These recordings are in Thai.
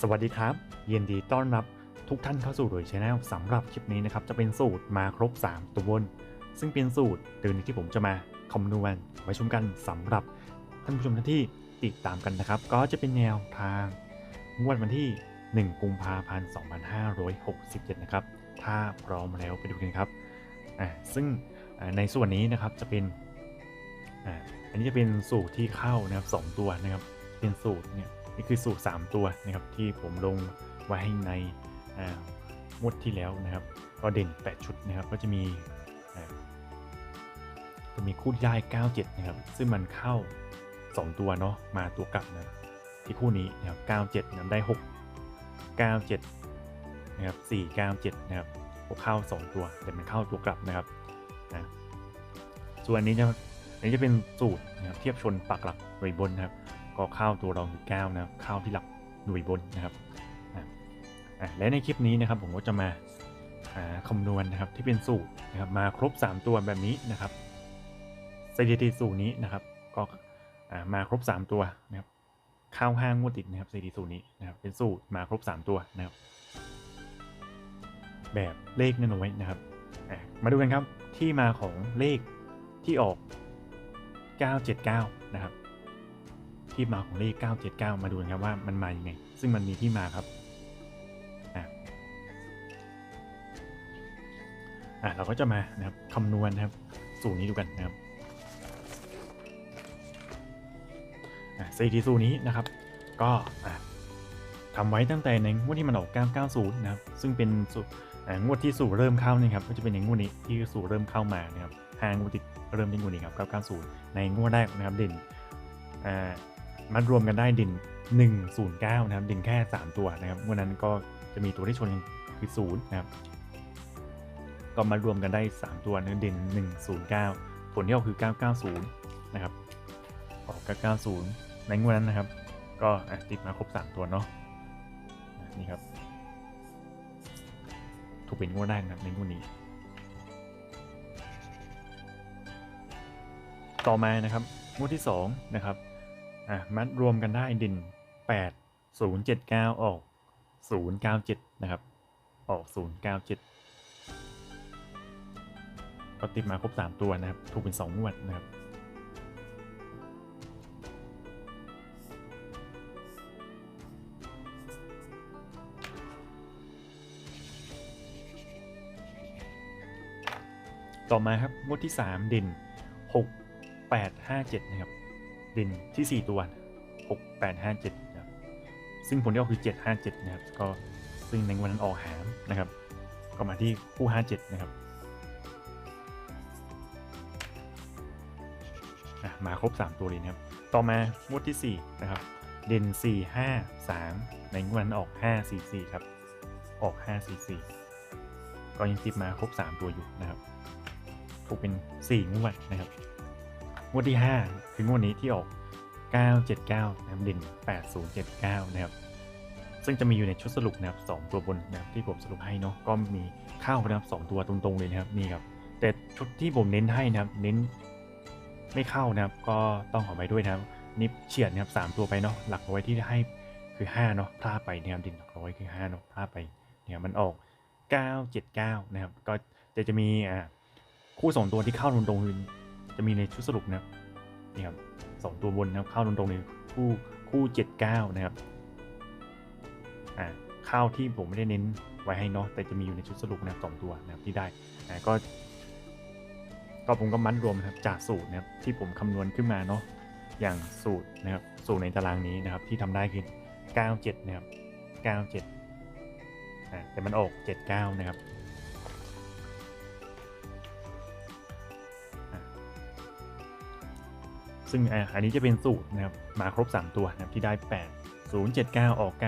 สวัสดีครับ ยินดีต้อนรับทุกท่านเข้าสู่โดยช anel สำหรับคลิปนี้นะครับ จะเป็นสูตรมาครบ 3 ตัวบน ซึ่งเป็นสูตรเดินที่ผมจะมาคำนวณไว้ชมกันสำหรับท่านผู้ชมท่านที่ติดตามกันนะครับ ก็จะเป็นแนวทางงวดวันที่ 1 กุมภาพันธ์ 2567 นะครับ ถ้าพร้อมแล้วไปดูกันครับอ่าซึ่งในส่วนนี้นะครับจะเป็นอ่าอันนี้จะเป็นสูตรที่เข้านะครับสองตัวนะครับ เป็นสูตรเนี่ย นี่คือสูตร 3 ตัวนะครับที่ผมลงไว้ให้ในอ่างวดที่แล้วนะครับ ก็เด่น 8 ชุดนะครับก็จะมีจะมีคู่ย่าย97 นะครับ ซึ่งมันเข้า 2 ตัวเนาะมาตัวกลับนะที่คู่นี้นะครับ 97นะครับได้ 6 97 นะครับ 497 นะครับเข้า 2 ตัว แต่มันเข้าตัวกลับนะครับนะส่วนนี้จะอันนี้จะเป็นสูตรนะครับเทียบชนปักหลักหน่วยบนนะครับ ก็เข้าตัวรองอยู่9นะครับเข้าที่หลักหน่วยบนนะครับอะอะและในคลิปนี้นะครับผมก็จะมาคำนวณนะครับที่เป็นสูตรนะครับมาครบ 3 ตัวแบบนี้นะครับสถิติสูตรนี้นะครับก็อ่ามาครบ 3 ตัวนะครับเข้าห้างงวดติดนะครับสถิติสูตรนี้นะครับเป็นสูตรมาครบ 3 ตัวนะครับแบบเลขน้อยนะครับมาดูกันครับที่มาของเลขที่ออก 979 นะครับ ที่มาของเลข 979 มาดูกันครับว่ามันมาอย่างไง ซึ่งมันมีที่มาครับอะเราก็จะมานะครับคำนวณนะครับ สูตรนี้ดูกันนะครับอะสถิติสูตรนี้นะครับ ก็อะทำไว้ตั้งแต่ในงวดที่มันออก 990 นะครับ ซึ่งเป็นสูตรงวดที่สู่เริ่มเข้านี่ครับก็จะเป็นในงวดนี้ที่สู่เริ่มเข้ามานะครับห้างวดติดเริ่มที่งวดนี้ครับ 990 ในงวดแรกนะครับเด่นอ่า มันรวมกันได้ด่น109 นะครับด่นแค่ 3 ตัวนะครับวันนั้นก็จะมีตัวที่ชนคือ0นะครับ ก็มารวมกันได้ 3 ตัวนะด่น109 ผลที่ออกคือ 990 นะครับ ออก 990 ในงวดนั้นนะครับ ก็ติดมาครบ 3 ตัวเนาะ นี่ครับ ถูกเป็นงวดแรกนะในงวดนี้ ต่อมานะครับงวดที่ 2 นะครับ อะมัดรวมกันได้ดิน 8 0 7 9 ออก 0 9 7 นะครับ ออก 0 9 7 ก็ติดมาครบ 3 ตัวนะครับ ถูกเป็น 2 งวดนะครับต่อมาครับงวดที่ 3 ดิน 6 8 5 7 นะครับ เด่นที่ 4 ตัว 6 8 5 7นะครับซึ่งผลที่ออกคือ 7 5 7 นะครับ ก็ซึ่งในวันนั้นออกหามนะครับ ก็มาที่คู่ 57 นะครับมาครบ 3 ตัวเลยนะครับ ต่อมางวดที่ 4 นะครับ เด่น 4 5 3 ในงวดนั้นออก 5 4 4 ครับ ออก 5 4 4 ก็ยังติดมาครบ 3 ตัวอยู่นะครับ ถูกเป็น 4 งวดนะครับ งวดที่ 5 คืองวดนี้ที่ออก 979 นะครับเด่น8079 นะครับ ซึ่งจะมีอยู่ในชุดสรุปนะครับ 2 ตัวบนนะครับที่ผมสรุปให้เนาะ ก็มีเข้านะครับ 2 ตัวตรงๆเลยนะครับ นี่ครับ แต่ชุดที่ผมเน้นให้นะครับ เน้นไม่เข้านะครับ ก็ต้องขอไปด้วยนะครับนิบเฉียดนะครับ 3 ตัวไปเนาะ หลักร้อยที่ให้คือ5เนาะ พลาดไปนะครับเด่นหลักร้อยคือ5เนาะ พลาดไป เนี่ยมันออก 979 นะครับ ก็จะจะมีอ่าคู่2ตัวที่เข้าตรงๆคือ จะมีในชุดสรุปนะครับนี่ครับสองตัวบนนะครับเข้าตรงๆเลยคู่คู่เจ็ดเก้านะครับอ่าข้าวที่ผมไม่ได้เน้นไว้ให้เนาะแต่จะมีอยู่ในชุดสรุปนะครับสองตัวนะครับที่ได้อ่าก็ ก็ผมก็มัดรวมนะครับจากสูตรนะครับที่ผมคำนวณขึ้นมาเนาะอย่างสูตรนะครับสูตรในตารางนี้นะครับที่ทำได้คือ 97 นะครับ 97อ่าแต่มันออก 79 นะครับ ซึ่งอันนี้จะเป็นสูตรนะครับมาครบ 3 ตัวนะครับที่ได้ 8 0 7 9 ออก 9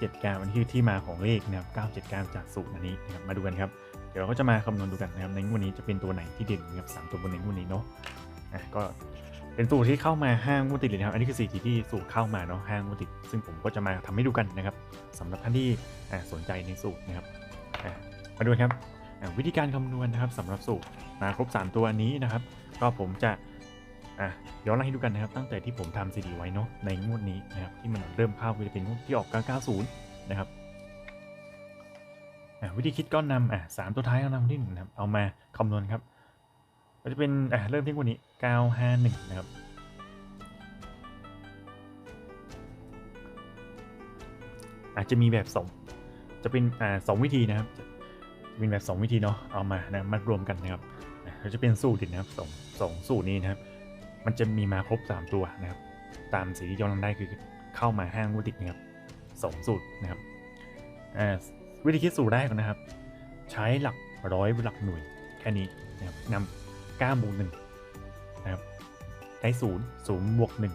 7 9อันนี้คือที่มาของเลขนะครับ9 7 9 จากสูตรอันนี้นะครับมาดูกันครับ เดี๋ยวเราก็จะมาคำนวณดูกันนะครับในงวดนี้จะเป็นตัวไหนที่เด่นนะครับสามตัวบนในงวดนี้เนาะอะก็เป็นสูตรที่เข้ามาห้างวดติดเลยนะครับ อันนี้คือสีที่สูตรเข้ามาเนาะห้างวดติด ซึ่งผมก็จะมาทำให้ดูกันนะครับสำหรับท่านที่อะสนใจในสูตรนะครับอะมาดูกันครับวิธีการคำนวณนะครับสำหรับสูตรมาครบ 3 ตัวอันนี้นะครับ ก็ผมจะ อะย้อนหลังให้ดูกันนะครับ ตั้งแต่ที่ผมทำซีดีไว้เนาะในงวดนี้นะครับที่มันเริ่มเข้าก็จะเป็นงวดที่ออก 990 นะครับอะวิธีคิดก็นำอะสามตัวท้ายก็นำที่หนึ่งนะครับเอามาคำนวณครับก็จะเป็นอะเริ่มที่งวดนี้ 951 นะครับอาจจะมีแบบสองจะเป็นอ่าสองวิธีนะครับจะเป็นแบบสองวิธีเนาะเอามานะมารวมกันนะครับก็จะเป็นสูตรนะครับสองสองสูตรนี้นะครับ มันจะมีมาครบ 3 ตัวนะครับ ตามสีที่ย้อนได้คือเข้ามาห้างวุติดนะครับสองสูตรนะครับวิธีคิดสูตรแรกนะครับ ใช้หลักร้อยหลักหน่วยแค่นี้นะครับนำเก้าบวกหนึ่งนะครับได้ศูนย์ศูนย์บวกหนึ่ง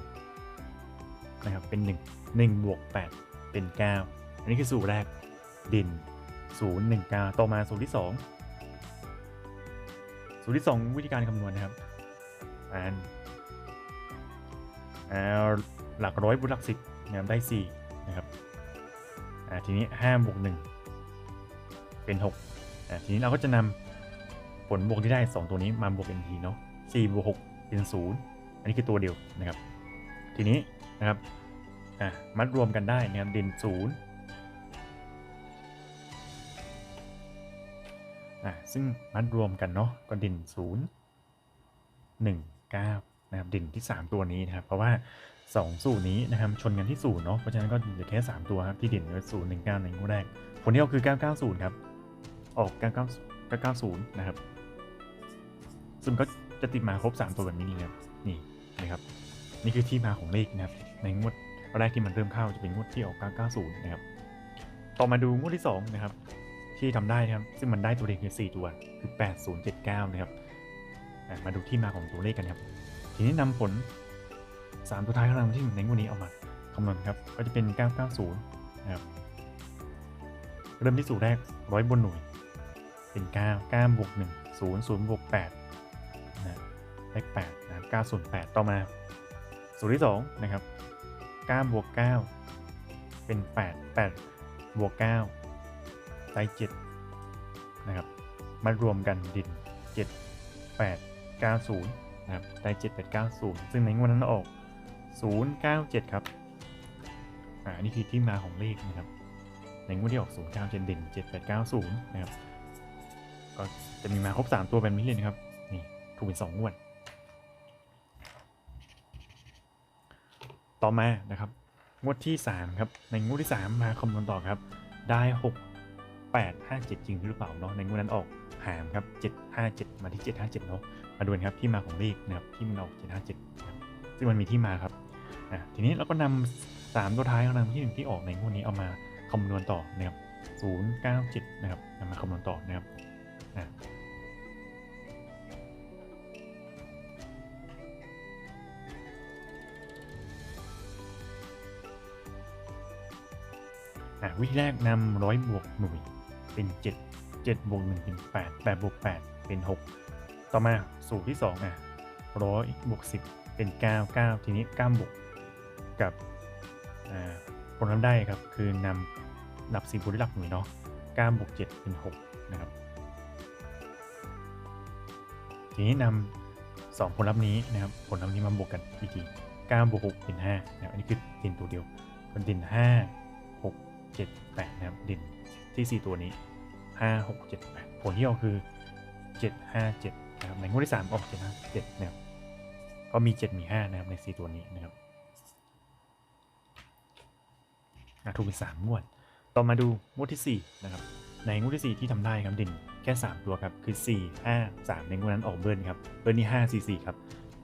นะครับเป็นหนึ่งหนึ่งบวกแปดเป็นเก้าอันนี้คือสูตรแรกดินศูนย์หนึ่งเก้าต่อมาสูตรที่สองสูตรที่สองวิธีการคำนวณนะครับอ่าน หลักร้อยบวกหลักสิบนะครับได้4นะครับอ่าทีนี้5บวก1เป็น6อ่าทีนี้เราก็จะนำผลบวกที่ได้ 2 ตัวนี้มาบวกกันทีเนาะ4บวก6เป็น0อันนี้คือตัวเดียวนะครับ ทีนี้นะครับอะมัดรวมกันได้นะครับเด่น0ซึ่งมัดรวมกันเนาะก็เด่น0 1 9 นะครับดิ่นที่ 3 ตัวนี้นะครับ เพราะว่า 2 สูตรนี้นะครับชนกันที่ศูนย์เนาะเพราะฉะนั้นก็เหลือแค่ 3 ตัวครับที่ดิ่นก็ศูนย์หนึ่งเก้าในงวดแรกผลที่ออกคือ 990 ครับ ออก 99 990 นะครับ ซึ่งก็จะติดมาครบ 3 ตัวแบบนี้นะครับนี่นะครับ นี่คือที่มาของเลขนะครับ ในงวดแรกที่มันเริ่มเข้าจะเป็นงวดที่ออก 990 นะครับ ต่อมาดูงวดที่ 2 นะครับ ที่ทำได้นะครับ ซึ่งมันได้ตัวเลขคือ4ตัว คือ 8079 นะครับ มาดูที่มาของตัวเลขกันครับ ทีนี้นำผล 3 ตัวท้ายของเราที่ในงวดนี้เอามาคำนวณครับ ก็จะเป็น 990 นะครับ เริ่มที่สูตรแรกร้อยบนหน่วย เป็น 9 9บวก1 0 0บวก8นะเลข8นะครับ9ส่วน8ต่อมา สูตรที่ 2 นะครับ 9 บวก 9 เป็น 8 8 บวก 9 ได้ 7 นะครับ มารวมกันดิน 7 8 90 นะครับ ได้ 7890 ซึ่งในงวดนั้นออก 097 ครับ อ่านนี่คือที่มาของเลขนะครับ ในงวดที่ออก 097เด่น 7890 นะครับ ก็จะมีมาครบ 3 ตัวแบบนี้เลยนะครับ นี่ ถูกเป็น 2 งวด ต่อมานะครับ งวดที่ 3 ครับ ในงวดที่ 3 มาคำนวณต่อครับ ได้ 6 8 5 7 จริงหรือเปล่าเนาะในงวดนั้นออกหามครับ 757 มาที่ 757 เนาะมาดูกันครับที่มาของเลขนะครับที่มันออก 757นะครับซึ่งมันมีที่มาครับอะทีนี้เราก็นำสามตัวท้ายของนำที่หนึ่งที่ออกในงวดนี้เอามาคำนวณต่อนะครับ097 นะครับนำมาคำนวณต่อนะครับอะวิธีแรกนำร้อยบวกหน่วย เป็น 7 7บวก1เป็น 8 8บวก8เป็น 6 ต่อมาสูตรที่ 2 อะร้อยบวก10 เป็น 9 9 ทีนี้ 9 บวก กับผลลัพธ์ได้ครับ คือนำหลัก10บวกด้วยหลักหน่วยเนาะ9บวก7เป็น 6 นะครับ ทีนี้นำสองผลลัพธ์นี้นะครับ ผลลัพธ์นี้มาบวกกันอีกที9บวก6เป็น5นะครับอันนี้คือดินตัวเดียวเป็นดิน5 6 7 8นะครับดิน ที่ 4 ตัวนี้ 5 6 7 8 ผลที่ออกคือ 7 5 7 นะครับ ในงวดที่ 3 ออก 7 5 7 นะครับ ก็มี 7 มี 5 นะครับ ใน 4 ตัวนี้นะครับถูกเป็น3งวด ต่อมาดูงวดที่ 4 นะครับ ในงวดที่ 4 ที่ทำได้ครับเด่นแค่ 3 ตัวครับ คือ 4 5 3 ในงวดนั้นออกเบิร์นครับ เบิร์นนี่5 4 4ครับ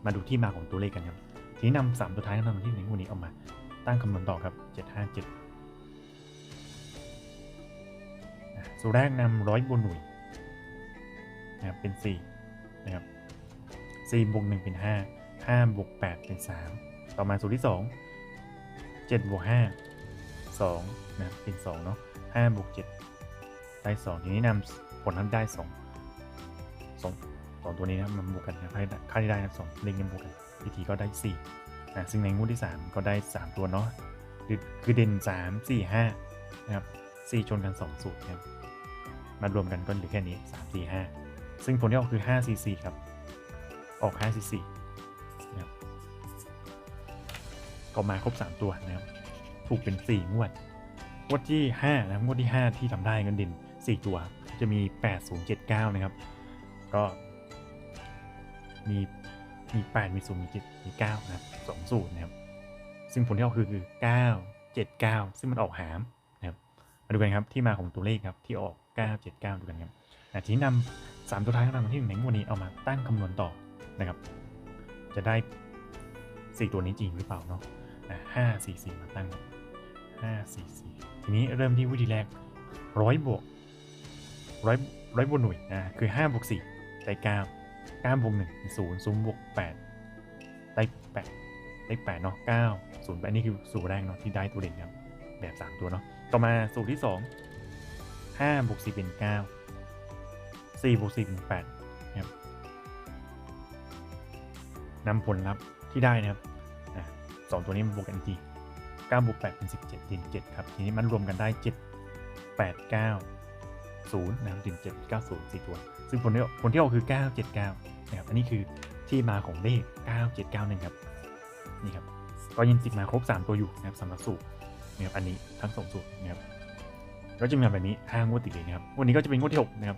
มาดูที่มาของตัวเลขกันครับ ทีนี้นำ3ตัวท้ายนำที่ในงวดนี้เอามา ตั้งคำนวณต่อครับ 7 5 7 สูตรแรกนำร้อยบวกหน่วยนะครับเป็น4นะครับ4บวก1เป็น 5 5บวก8เป็น 3 ต่อมาสูตรที่ 2 7บวก5 2นะเป็น2เนาะ5บวก7ได้ 2 ทีนี้นำผลลัพธ์ได้ 2 2 2ตัวนี้นะมันบวกกันนะค่าที่ได้ค่าที่ได้นะ2เลขนี้บวกกันวิธีก็ได้4นะซึ่งในงวดที่ 3 ก็ได้ 3 ตัวเนาะคือคือเด่น 3 4 5นะครับ 4 ชนกัน 2 สูตรครับ มารวมกันก็เหลือแค่นี้ 3 4 5 ซึ่งผลที่ออกคือ5 4 4 ครับ ออก5 4 4นะครับก็มาครบ 3 ตัวนะครับ ถูกเป็น 4 งวด งวดที่ 5 นะครับ งวดที่ 5 ที่ทำได้เงินเด่น4 ตัว จะมี 8079 นะครับ ก็ มีมี 8 มี 0 มี 7 มี 9 นะครับสองสูตรนะครับ ซึ่งผลที่ออกคือคือ 9 7 9 ซึ่งมันออกหาม ดูกันครับที่มาของตัวเลขครับที่ออก 979 ดูกันครับอะทีนี้นำสามตัวท้ายของรางวัลที่หนึ่งในงวดนี้เอามาตั้งคำนวณต่อนะครับ จะได้ 4 ตัวนี้จริงหรือเปล่าเนาะอะห้าสี่สี่มาตั้งห้าสี่สี่ทีนี้เริ่มที่วิธีแรกร้อยบวกร้อยร้อยบวกหน่วยอะคือ5บวก4ได้9 9บวก1ศูนย์ศูนย์บวก8ได้8ได้8เนาะ9ศูนย์แปดนี่คือสูตรแรกเนาะที่ได้ตัวเด่นครับแบบ3ตัวเนาะ ต่อมาสูตรที่2 5บวก4เป็น9 4บวก4เป็น8นะครับนำผลลัพธ์ที่ได้นะครับอะสองตัวนี้มันบวกกันที9บวก8เป็น17เจ็ด่น7ครับ ทีนี้มันรวมกันได้7 8 9 0นะครับเจ็ด่น7 9 0 4ตัว ซึ่งผลที่ออกผลที่ออกคือ979นะครับ อันนี้คือที่มาของเลข979นึงครับ นี่ครับ ก็ยังติดมาครบ3ตัวอยู่นะครับสำหรับสูตร นะครับอันนี้ทั้งสองสูตรนะครับก็จะมีแบบนี้5งวดติดเลยนะครับวันนี้ก็จะเป็นงวดที่6นะครับ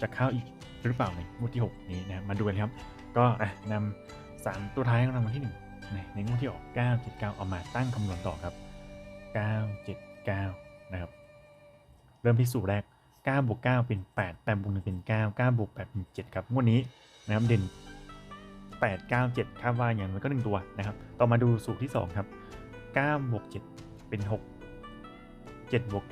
จะเข้าอีกหรือเปล่าในงวดที่ 6 นี้นะมาดูกันครับ ก็อะนำสามตัวท้ายของรางวัลที่1ในในงวดที่ออก 979 เอามาตั้งคำนวณต่อครับ 979 นะครับ เริ่มที่สูตรแรก 9 บวก 9 เป็น 8 8บวก1เป็น 9 9 บวก8เป็น 7 ครับ งวดนี้นะครับเด่น 8 9 7คาดว่าอย่างน้อยก็ 1 ตัวนะครับ ต่อมาดูสูตรที่ 2 ครับ 9 บวก 7 เป็น6 7บวก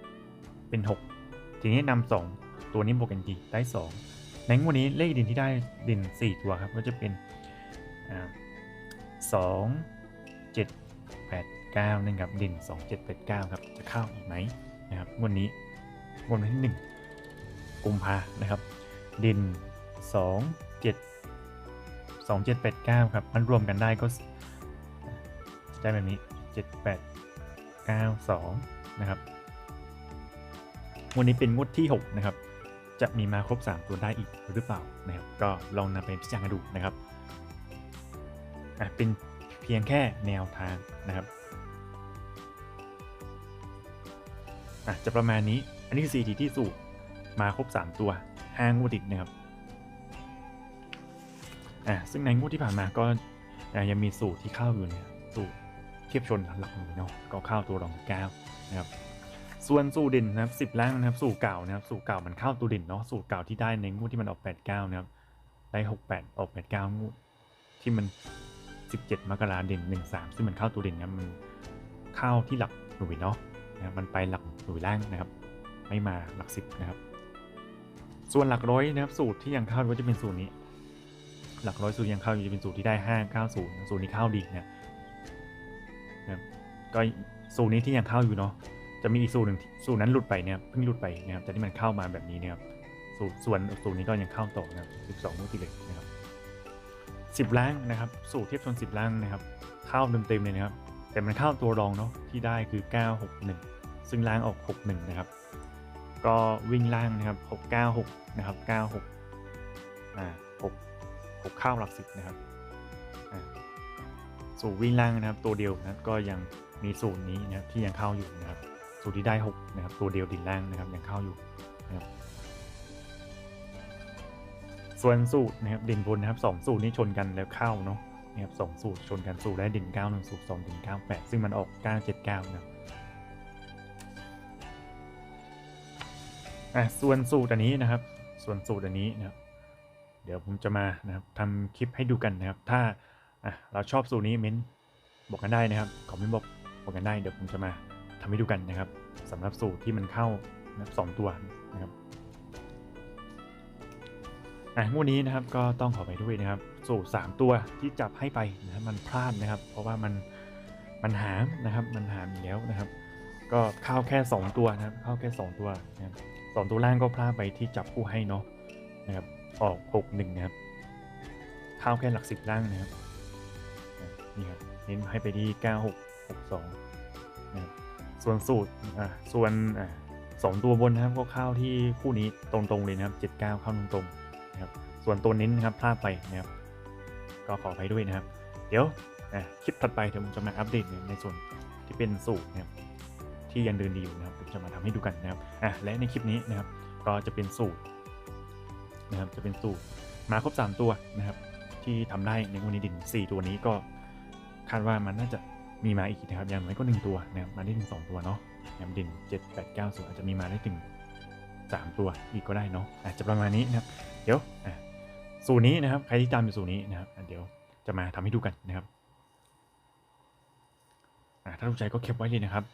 9เป็น6ทีนี้นำ2ตัวนี้บวกกันทีได้2ในงวดนี้เลขด่นที่ได้ด่น4ตัวครับก็จะเป็นอ่า2 7 8 9นะครับเด่น2 7 8 9ครับจะเข้าอีกไหมนะครับงวดนี้งวดวันที่1กุมภานะครับเด่น2 7 2 7 8 9ครับมันรวมกันได้ก็จะได้แบบนี้7 8 9 92นะครับวดนี้เป็นงวดที่ 6 นะครับ จะมีมาครบ 3 ตัวได้อีกหรือเปล่านะครับ ก็ลองนำไปพิจารณาดูนะครับอะเป็นเพียงแค่แนวทางนะครับอะจะประมาณนี้ อันนี้คือ CT ที่สูตรมาครบ 3 ตัวห้างวดติดนะครับอะซึ่งในงวดที่ผ่านมาก็ยังมีสูตรที่เข้าอยู่เนี่ย เทียบชนหลักหน่วยเนาะก็เข้าตัวรองเก้านะครับส่วนสูตรเด่นนะครับสิบล่างนะครับสูตรเก่านะครับสูตรเก่ามันเข้าตัวเด่นเนาะสูตรเก่าที่ได้ในงวดที่มันออกแปดเก้านะครับได้หกแปดออกแปดเก้างวดที่มันสิบเจ็ดมกราเด่นหนึ่งสามซึ่งมันเข้าตัวเด่นนะมันเข้าที่หลักหน่วยเนาะนะมันไปหลักหน่วยล่างนะครับ ไม่มาหลักสิบนะครับ ส่วนหลักร้อยนะครับสูตรที่ยังเข้าก็จะเป็นสูตรนี้ หลักร้อยสูตรยังเข้าอยู่จะเป็นสูตรที่ได้ห้าเก้าศูนย์สูตรนี้เข้าดีนะนะ ก็สูนี้ที่ยังเข้าอยู่เนาะจะมีอีกสูตรหนึ่งสูตรนั้นหลุดไปเนี่ยเพิ่งหลุดไปนะครับแต่ที่มันเข้ามาแบบนี้เนี่ยครับสูตรส่วนสูตรนี้ก็ยังเข้าต่อนะครับ12งวดติเลยนะครับ10ล่างนะครับ สูตรเทียบชน10ล่างนะครับ เข้าเต็มๆเลยนะครับ แต่มันเข้าตัวรองเนาะที่ได้คือ 961 ซึ่งล่างออก 61 นะครับ ก็วิ่งล่างนะครับ 696 นะครับ 96 อ่า 6 6 เข้าหลักสิบนะครับอ่าสูตรวิ่งล่างนะครับ ตัวเดียวนะก็ยัง มีสูตรนี้นะครับที่ยังเข้าอยู่นะครับสูตรที่ได้6นะครับตัวเดียวดินล่างนะครับยังเข้าอยู่นะครับส่วนสูตรนะครับด่นบนนะครับสองสูตรนี้ชนกันแล้วเข้าเนาะนะครับสองสูตรชนกันสูตรได้เด่น9 1สูตร2ด่น9 8 ซึ่งมันออก 979นะครับอะส่วนสูตรอันนี้นะครับ ส่วนสูตรอันนี้นะครับเดี๋ยวผมจะมานะครับทำคลิปให้ดูกันนะครับ ถ้าอะเราชอบสูตรนี้เม้นบอกกันได้นะครับคอมเมนต์บอก บอกันได้เดี๋ยวผมจะมาทำให้ดูกันนะครับสำหรับสูตรที่มันเข้านะครับสองตัวนะครับอะงวดนี้นะครับก็ต้องขอไปด้วยนะครับ สูตร 3 ตัวที่จับให้ไปนะมันพลาดนะครับ เพราะว่ามันมันหามนะครับ มันหามอีกแล้วนะครับ ก็เข้าแค่ 2 ตัวนะครับ เข้าแค่ 2 ตัวนะครับสองตัวล่างก็พลาดไปที่จับผู้ให้เนาะนะครับออก6 1นะครับเข้าแค่หลักสิบล่างนะครับนี่ครับเน้นให้ไปที่ 9 2ส่วนสูตรอ่าส่วนอ่าสองตัวบนนะครับก็เข้าที่คู่นี้ตรงๆเลยนะครับ 79 เข้าตรงๆนะครับส่วนตัวเน้นนะครับพลาดไปนะครับ ก็ขอไปด้วยนะครับ เดี๋ยวคลิปถัดไปเดี๋ยวผมจะมาอัปเดตในส่วนที่เป็นสูตรนะครับที่ยังเดินดีอยู่นะครับผมจะมาทำให้ดูกันนะครับอะและในคลิปนี้นะครับ ก็จะเป็นสูตรนะครับจะเป็นสูตรมาครบ 3 ตัวนะครับ ที่ทำได้ในวันนี้ดิน 4 ตัวนี้ก็คาดว่ามันน่าจะ มีมาอีกนะครับอย่างน้อยก็ 1 ตัวนะครับมาได้ถึง 2 ตัวเนาะนะครับดิน7 8 9ส่วนอาจจะมีมาได้ถึง 3 ตัวอีกก็ได้เนาะอาจจะประมาณนี้นะครับเดี๋ยวสูตรนี้นะครับใครที่ตามอยู่สูตรนี้นะครับเดี๋ยวจะมาทำให้ดูกันนะครับถ้าถูกใจก็เก็บไว้เลยนะครับ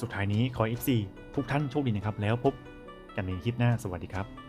สุดท้ายนี้ขอ FC ทุกท่านโชคดีนะครับ แล้วพบกันในคลิปหน้าสวัสดีครับ